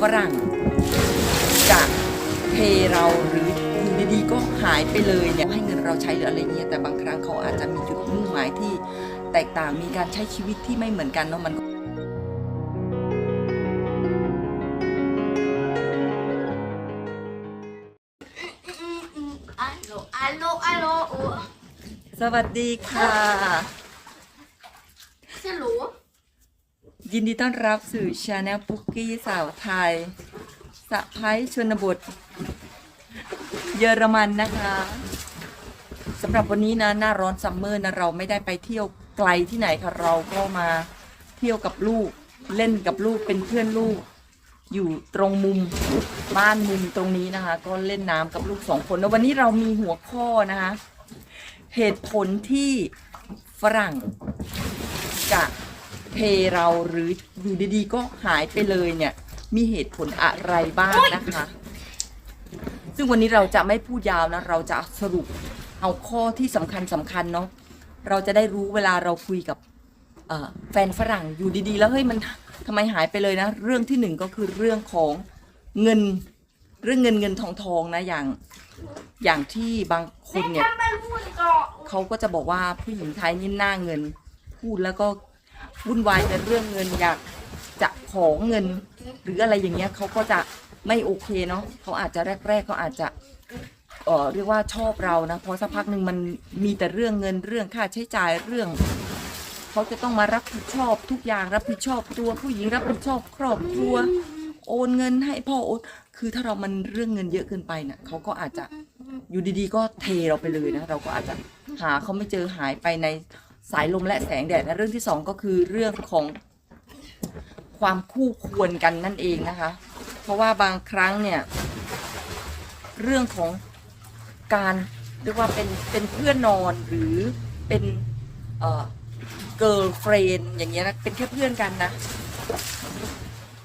ฝรั่งจะเทเราหรืออยู่ดีๆก็หายไปเลยเนี่ยให้เงินเราใช้หรืออะไรเงี้ยแต่บางครั้งเขาอาจจะมีจุดมุ่งหมายที่แตกต่างมีการใช้ชีวิตที่ไม่เหมือนกันเนาะมันอัลโหลอัลโหลอัลโหลโอ้สวัสดีค่ะ สโหล ยินดีต้อนรับสู่ชาแนลปุ๊กกี้สาวไทยสะพ้ายชนบท เยอรมันนะคะสำหรับวันนี้นะหน้าร้อนซัมเมอร์นะเราไม่ได้ไปเที่ยวไกลที่ไหนค่ะเราก็มาเที่ยวกับลูกเล่นกับลูกเป็นเพื่อนลูก อยู่ตรงมุมบ้านมุมตรงนี้นะคะ ก็เล่นน้ำกับลูกสองคนแล้ววันนี้เรามีหัวข้อนะคะ เหตุผลที่ฝรั่งจะ เทเราหรืออยู่ดีๆก็หายไปเลยเนี่ย มีเหตุผลอะไรบ้างนะคะ ซึ่งวันนี้เราจะไม่พูดยาวนะ เราจะสรุปเอาข้อที่สำคัญสำคัญเนาะเราจะได้รู้เวลาเราคุยกับเอ่อแฟนฝรั่งอยู่ดีๆ แล้วเฮ้ยมันทำไมหายไปเลยนะ เรื่องที่หนึ่งก็คือเรื่องของเงินเรื่องเงินเงินทองทองนะอย่างอย่างที่บางคนเนี่ยเป็นพูดก่อนเขาก็จะบอกว่าผู้หญิงไทยนี่หน้าเงิน พูดแล้วก็ วุ่นวายแต่เรื่องเงินอยากจะขอเงิน หรืออะไรอย่างเงี้ยเขาก็จะไม่โอเคเนาะเขาอาจจะแรกๆเขาอาจจะเออเรียกว่าชอบเรานะพอสักพักหนึ่งมันมีแต่เรื่องเงินเรื่องค่าใช้จ่ายเรื่องเขาจะต้องมารับผิดชอบทุกอย่างรับผิดชอบตัวผู้หญิงรับผิดชอบครอบครัวโอนเงินให้พ่อโอนคือถ้าเรามันเรื่องเงินเยอะเกินไปเนี่ยเขาก็อาจจะอยู่ดีๆ ก็เทเราไปเลยนะ เราก็อาจจะหาเขาไม่เจอหายไปใน สายลมและแสงแดดและเรื่องที่สองก็คือเรื่องของความคู่ควรกันนั่นเองนะคะ เพราะว่าบางครั้งเนี่ยเรื่องของการเรียกว่าเป็นเป็นเพื่อนนอนหรือเป็นเอ่อ girlfriend อย่างเงี้ยนะเป็นแค่เพื่อนกันนะ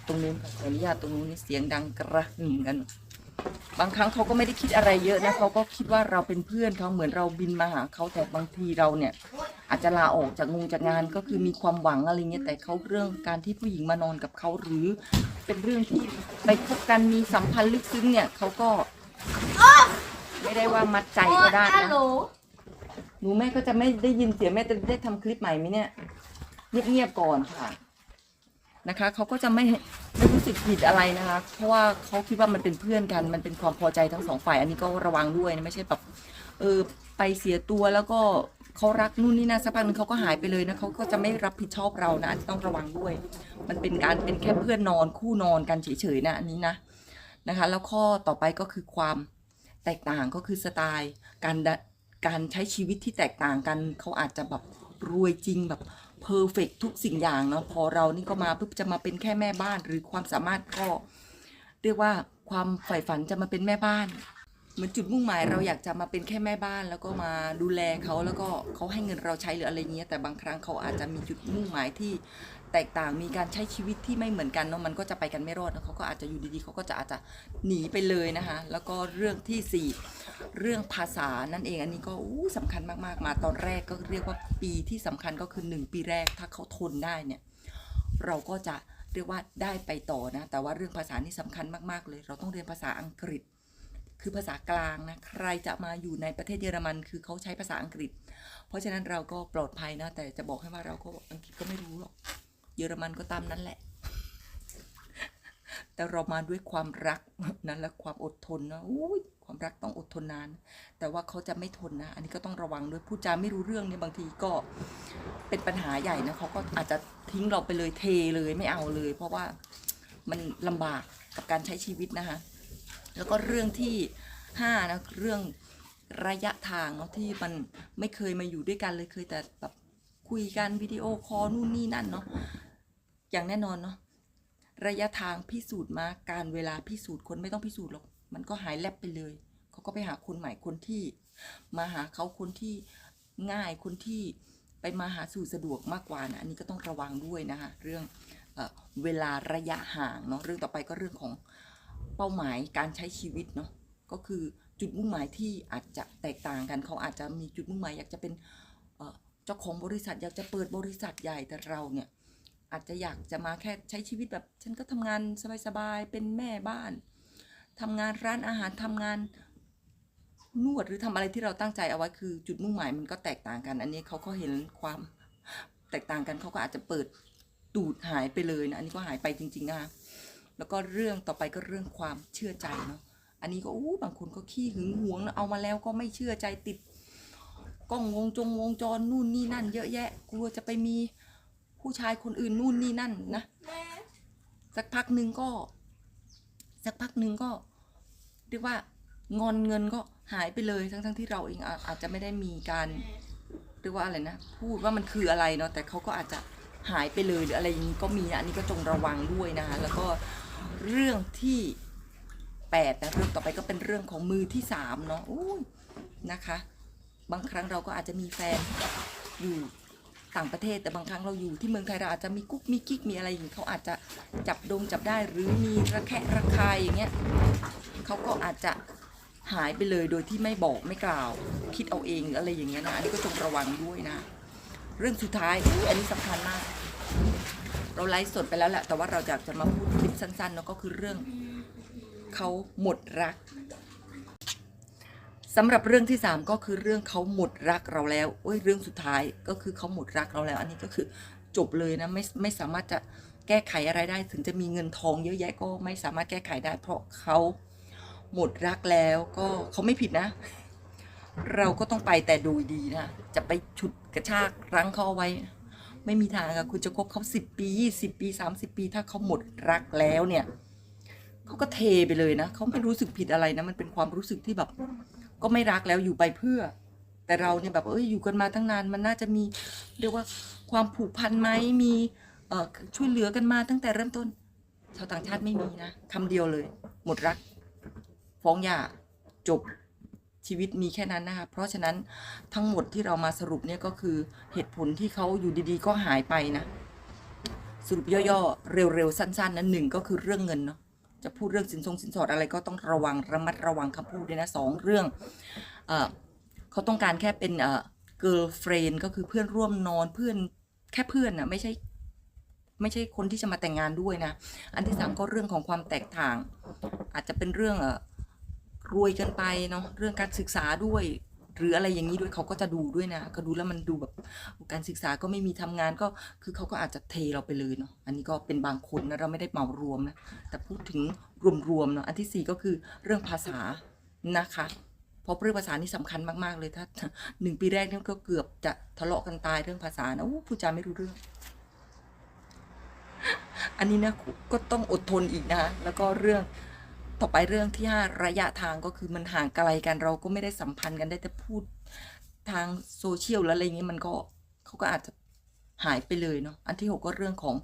ตรงนู้นขออนุญาตตรงนู้นนี่เสียงดังกระหึ่มกัน บางครั้งเขาก็ไม่ได้คิดอะไรเยอะนะเขาก็คิดว่าเราเป็นเพื่อนเขาเหมือนเราบินมาหาเขาแต่บางทีเราเนี่ย จจะลาออกจากงงจากงานก็คือมีความหวังอะไรเงี้ยแต่เขาเรื่องการที่ผู้หญิงมานอนกับเขาหรือ เป็นเรื่องที่ไปพบกันมีสัมพันธ์ลึกซึ้งเนี่ยเขาก็ ไม่ได้ว่ามัดใจก็ได้อัลนะโหลหนูแม่ก็จะไม่ได้ยินเสียงแม่จะได้ทำคลิปใหม่ไหมเนี่ยเงียบๆก่อนค่ะนะคะเขาก็จะไม่ไม่รู้สึกผิดอะไรนะคะ เพราะว่าเขาคิดว่ามันเป็นเพื่อนกันมันเป็นความพอใจทั้งสองฝ่าย อันนี้ก็ระวังด้วยนะไม่ใช่แบบเออไปเสียตัวแล้วก็ เขารักนู่นนี่นั่นสักพักหนึงเขาก็หายไปเลยนะเขาก็จะไม่รับผิดชอบเรานะอันนี้ต้องระวังด้วย มันเป็นการเป็นแค่เพื่อนนอนคู่นอนกันเฉยๆนะอันนี้นะนะคะ แล้วข้อต่อไปก็คือความแตกต่างก็คือสไตล์ การดการใช้ชีวิตที่แตกต่างกันเขาอาจจะแบบรวยจริงแบบเพอร์เฟกทุกสิ่งอย่างเนาะพอเรานี่ก็มาปุ๊บจะมาเป็นแค่แม่บ้านหรือความสามารถก็ เรียกว่าความใฝ่ฝันจะมาเป็นแม่บ้าน เหมือนจุดมุ่งหมายเราอยากจะมาเป็นแค่แม่บ้าน แล้วก็มาดูแลเขาแล้วก็เขาให้เงินเราใช้หรืออะไรเงี้ยแต่บางครั้งเขาอาจจะมีจุดมุ่งหมายที่แตกต่างมีการใช้ชีวิตที่ไม่เหมือนกันเนาะมันก็จะไปกันไม่รอดนะเขาก็อาจจะอยู่ดีๆเขาก็จะอาจจะหนีไปเลยนะคะ แล้วก็เรื่องที่สี่เรื่องภาษานั่นเองอันนี้ก็อู้สำคัญมากๆ มาตอนแรกก็เรียกว่าปีที่สำคัญก็คือ 1 ปีแรกถ้าเขาทนได้เนี่ยเราก็จะเรียกว่าได้ไปต่อนะแต่ว่าเรื่องภาษานี่สำคัญมากๆเลย เราต้องเรียนภาษาอังกฤษ คือภาษากลางนะใครจะมาอยู่ในประเทศเยอรมัน คือเขาใช้ภาษาอังกฤษ เพราะฉะนั้นเราก็ปลอดภัยนะ แต่จะบอกให้ว่าเราก็อังกฤษก็ไม่รู้หรอก เยอรมันก็ตามนั้นแหละ แต่เรามาด้วยความรักนะและความอดทนนะอุ้ยความรักต้องอดทนนาน แต่ว่าเขาจะไม่ทนนะ อันนี้ก็ต้องระวังด้วยพูดจาไม่รู้เรื่องเนี่ยบางทีก็เป็นปัญหาใหญ่นะเขาก็อาจจะทิ้งเราไปเลยเทเลยไม่เอาเลย เพราะว่ามันลำบากกับการใช้ชีวิตนะคะ แล้วก็เรื่องที่ห้านะเรื่องระยะทางเนาะที่มันไม่เคยมาอยู่ด้วยกันเลยเคยแต่แบบคุยกันวิดีโอคอลนู่นนี่นั่นเนาะอย่างแน่นอนเนาะระยะทางพิสูจน์มาการเวลาพิสูจน์คนไม่ต้องพิสูจน์หรอกมันก็หายแลบไปเลยเขาก็ไปหาคนใหม่คนที่ มาหาเขาคนที่ง่ายคนที่ไปมาหาสู่สะดวกมากกว่านะอันนี้ก็ต้องระวังด้วยนะคะเรื่องเออเวลาระยะห่างเนาะเรื่องต่อไปก็เรื่องของ เป้าหมายการใช้ชีวิตเนาะก็คือจุดมุ่งหมายที่อาจจะแตกต่างกัน เขาอาจจะมีจุดมุ่งหมายอยากจะเป็นเจ้าของบริษัทอยากจะเปิดบริษัทใหญ่แต่เราเนี่ยอาจจะอยากจะมาแค่ใช้ชีวิตแบบ ฉันก็ทำงานสบายๆเป็นแม่บ้านทำงานร้านอาหารทำงานนวดหรือทำอะไรที่เราตั้งใจเอาไว้คือจุดมุ่งหมายมันก็แตกต่างกัน อันนี้เขาก็เห็นความแตกต่างกันเขาก็อาจจะเปิดตูดหายไปเลยนะอันนี้ก็หายไปจริงๆนะคะ แล้วก็เรื่องต่อไปก็เรื่องความเชื่อใจเนาะอันนี้ก็อู้บางคนก็ขี้หึงหวงเอามาแล้วก็ไม่เชื่อใจติดกล้องวงจงวงจรนู่นนี่นั่น เยอะแยะ กลัวจะไปมีผู้ชายคนอื่นนู่นนี่นั่นนะสักพักหนึ่งก็ สักพักหนึ่งก็ เรียกว่างอนเงินก็หายไปเลยทั้งที่เราเองอาอาจจะไม่ได้มีการเรียกว่าอะไรนะพูดว่ามันคืออะไรเนาะแต่เขาก็อาจจะหายไปเลยหรืออะไรอย่างนี้ก็มีนะอันนี้ก็จงระวังด้วยนะคะแล้วก็ เรื่องที่แปดนะเรื่องต่อไปก็เป็นเรื่องของมือที่สามเนาะอุ้นะคะ บางครั้งเราก็อาจจะมีแฟนอยู่ต่างประเทศแต่บางครั้งเราอยู่ที่เมืองไทยเราอาจจะมีกุ๊กมีกิ๊กมีอะไรอย่างนี้เขาอาจจะจับดงจับได้หรือมีระแคะระคายอย่างเงี้ยเขาก็อาจจะหายไปเลยโดยที่ไม่บอกไม่กล่าว คิดเอาเองอะไรอย่างเงี้ยนะอันนี้ก็จงระวังด้วยนะ เรื่องสุดท้ายอุ๊ยอันนี้สำคัญมาก เราไลฟ์สดไปแล้วแหละ แต่ว่าเราอยากจะมาพูดคลิปสั้นๆเนาะก็คือเรื่องเขาหมดรักสำหรับเรื่องที่ 3 ก็คือเรื่องเขาหมดรักเราแล้วโอ้ยเรื่องสุดท้ายก็คือเขาหมดรักเราแล้ว อันนี้ก็คือจบเลยนะไม่ไม่สามารถจะแก้ไขอะไรได้ ถึงจะมีเงินทองเยอะแยะก็ไม่สามารถแก้ไขได้ เพราะเขาหมดรักแล้วก็เขาไม่ผิดนะ เราก็ต้องไปแต่โดยดีนะ จะไปฉุดกระชากรั้งเขาเอาไว้ ไม่มีทางอะคุณจะคบเขาสิบปียี่สิบปีสามสิบปี ถ้าเขาหมดรักแล้วเนี่ยเขาก็เทไปเลยนะเขาไม่รู้สึกผิดอะไรนะมันเป็นความรู้สึกที่แบบ ก็ไม่รักแล้วอยู่ไปเพื่อ แต่เราเนี่ยแบบเอ้ยอยู่กันมาตั้งนานมันน่าจะมีเรียกว่าความผูกพันไหมมีเอ่อช่วยเหลือกันมาตั้งแต่เริ่มต้น ชาวต่างชาติไม่มีนะคำเดียวเลย หมดรัก ฟ้องหย่าจบ ชีวิตมีแค่นั้นนะคะ เพราะฉะนั้นทั้งหมดที่เรามาสรุปเนี่ยก็คือเหตุผลที่เขาอยู่ดีๆ ก็หายไปนะ สรุปย่อๆ เร็วๆ สั้นๆนะหนึ่งก็คือเรื่องเงินเนาะ จะพูดเรื่องสินทรงสินสอดอะไรก็ต้องระวังระมัดระวังคำพูดด้วยนะสองเรื่องเอเขาต้องการแค่เป็นเอ่อ girlfriend ก็คือเพื่อนร่วมนอนเพื่อนแค่เพื่อนนะไม่ใช่ไม่ใช่คนที่จะมาแต่งงานด้วยนะ อันที่สามก็เรื่องของความแตกต่าง อาจจะเป็นเรื่องเอ รวยเกินไปเนาะเรื่องการศึกษาด้วย หรืออะไรอย่างนี้ด้วยเขาก็จะดูด้วยนะก็ดูแล้วมันดูแบบการศึกษาก็ไม่มีทำงานก็คือเขาก็อาจจะเทเราไปเลยเนาะอันนี้ก็เป็นบางคนนะเราไม่ได้เหมารวมนะแต่พูดถึงรวมๆเนาะอันที่สี่ก็คือเรื่องภาษานะคะเพราะเรื่องภาษานี่สำคัญมากๆเลยถ้าหนึ่งปีแรกนี่ก็เกือบจะทะเลาะกันตายเรื่องภาษานะอู้พูดจาไม่รู้เรื่อง อันนี้นะก็ต้องอดทนอีกนะแล้วก็เรื่อง ต่อไปเรื่องที่ห้าระยะทางก็คือมันห่างไกลกันเราก็ไม่ได้สัมพันธ์กันได้แต่พูดทางโซเชียลแล้วอะไรอย่างนี้มันก็เขาก็อาจจะหายไปเลยเนาะอันที่หกก็เรื่องของ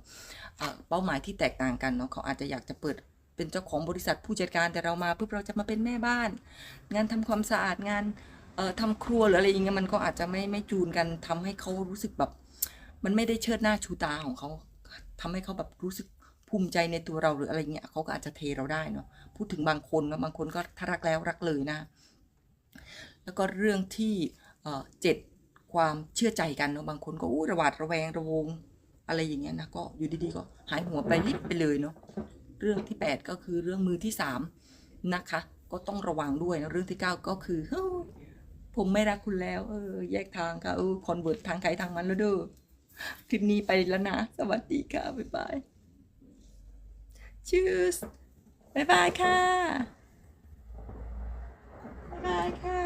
เอเป้าหมายที่แตกต่างกันเนาะเขาอาจจะอยากจะเปิดเป็นเจ้าของบริษัทผู้จัดการแต่เรามาเพื่อเราจะมาเป็นแม่บ้าน งานทำความสะอาดงานเอ่อทำครัวหรืออะไรอย่างเงี้ยมันก็อาจจะไม่ไม่จูนกันทำให้เขารู้สึกแบบ มันไม่ได้เชิดหน้าชูตาของเขาทำให้เขาแบบรู้สึก ภูมิใจในตัวเราหรืออะไรเงี้ยเขาก็อาจจะเทเราได้เนาะพูดถึงบางคนนะบางคนก็ถ้ารักแล้วรักเลยนะ แล้วก็เรื่องที่เจ็ดความเชื่อใจกันเนาะบางคนก็อู้ระหวาดระแวงระวงอะไรอย่างเงี้ยนะก็อยู่ดีๆก็หายหัวไปลิบไปเลยเนาะเรื่องที่ 8 ก็คือเรื่องมือที่ 3 นะคะ ก็ต้องระวังด้วยนะเรื่องที่ 9 ก็คือผมไม่รักคุณแล้ว เออ แยกทางค่ะเออคอนเวิร์ตทางใครทางมันแล้วเด้อคลิปนี้ไปแล้วนะ สวัสดีค่ะ บ๊ายบาย Cheers บ๊ายบายค่ะ บ๊ายบายค่ะ